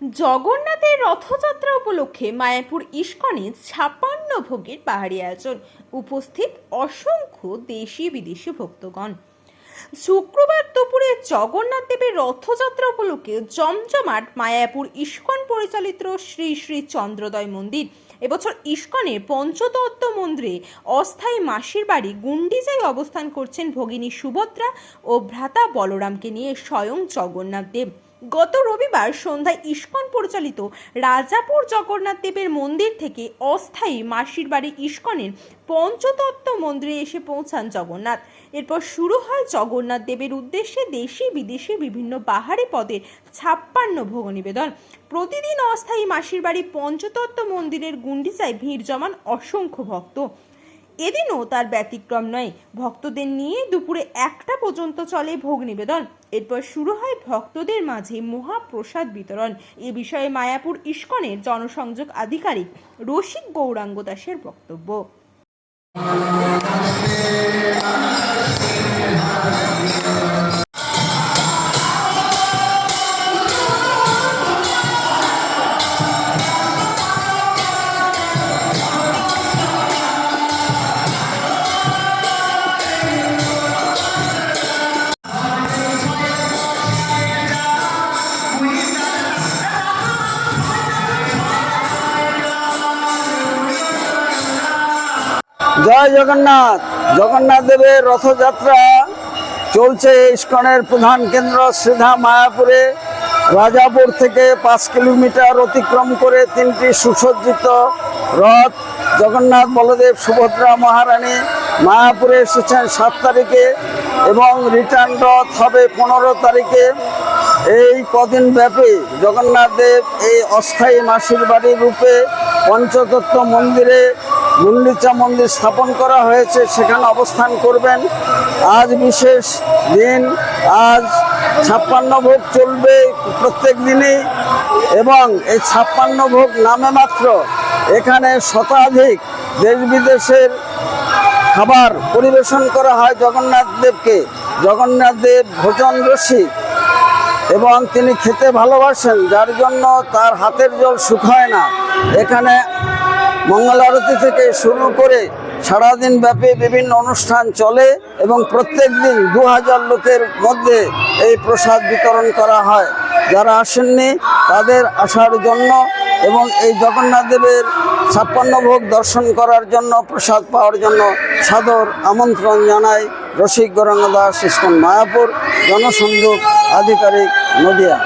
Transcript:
জগন্নাথের রথযাত্রা উপলক্ষে মায়াপুর ইস্কনে ছাপ্পান্ন ভোগের পাহাড়ি আয়োজন। উপস্থিত অসংখ্য দেশি বিদেশি ভক্তগণ। শুক্রবার দুপুরে জগন্নাথ দেবের রথযাত্রা উপলক্ষে জমজমাট মায়াপুর ইস্কন পরিচালিত শ্রী শ্রী চন্দ্রোদয় মন্দির। এবছর ইস্কনের পঞ্চতত্ত্ব মন্দিরে অস্থায়ী মাসির বাড়ি গুন্ডিজায় অবস্থান করছেন ভগিনী সুভদ্রা ও ভ্রাতা বলরামকে নিয়ে স্বয়ং জগন্নাথ দেব। গত রবিবার সন্ধ্যায় ইস্কন পরিচালিত রাজাপুর জগন্নাথ দেবের মন্দির থেকে অস্থায়ী মাসির বাড়ি ইস্কনের পঞ্চতত্ত্ব মন্দিরে এসে পৌঁছান জগন্নাথ। এরপর শুরু হয় জগন্নাথ দেবের উদ্দেশ্যে দেশি বিদেশি বিভিন্ন পাহাড়ি পদের ছাপ্পান্ন ভোগ নিবেদন। প্রতিদিন অস্থায়ী মাসির বাড়ি পঞ্চতত্ত্ব মন্দিরের গুন্ডিচায় ভিড় জমান অসংখ্য ভক্ত। এদিনও তার ব্যতিক্রম নয়। ভক্তদের নিয়ে দুপুরে একটা পর্যন্ত চলে ভোগ নিবেদন। এরপর শুরু হয় ভক্তদের মাঝে মহাপ্রসাদ বিতরণ। এ বিষয়ে মায়াপুর ইস্কনের জনসংযোগ আধিকারিক রসিক গৌরাঙ্গ দাসের বক্তব্য। জয় জগন্নাথ। জগন্নাথ দেবের রথযাত্রা চলছে ইস্কনের প্রধান কেন্দ্র শ্রীধা মায়াপুরে। রাজাপুর থেকে পাঁচ কিলোমিটার অতিক্রম করে তিনটি সুসজ্জিত রথ। জগন্নাথ বলদেব সুভদ্রা মহারানী মায়াপুরে এসেছেন সাত তারিখে এবং রিটার্ন রথ হবে পনেরো তারিখে। এই কদিন ব্যাপী জগন্নাথ দেব এই অস্থায়ী মাসির বাড়ি রূপে পঞ্চতত্ত্ব মন্দিরে গুন্ডিচা মন্দির স্থাপন করা হয়েছে, সেখানে অবস্থান করবেন। আজ বিশেষ দিন, আজ ছাপ্পান্ন ভোগ চলবে প্রত্যেক দিনই, এবং এই ছাপ্পান্ন ভোগ নামে মাত্র এখানে শতাধিক দেশ বিদেশের খাবার পরিবেশন করা হয় জগন্নাথ দেবকে। জগন্নাথ দেব ভোজন রসিক, এবং তিনি খেতে ভালোবাসেন, যার জন্য তার হাতের জল শুকায় না। এখানে মঙ্গল আরতি থেকে শুরু করে সারাদিন ব্যাপী বিভিন্ন অনুষ্ঠান চলে এবং প্রত্যেক দিন দু হাজার লোকের মধ্যে এই প্রসাদ বিতরণ করা হয়। যারা আসেননি, তাদের আসার জন্য এবং এই জগন্নাথ দেবের ছাপ্পান্ন ভোগ দর্শন করার জন্য, প্রসাদ পাওয়ার জন্য সাদর আমন্ত্রণ জানায় রসিক গৌরাঙ্গ দাস ইস্কন মায়াপুর, জনসংযোগ আধিকারিক নদিয়া।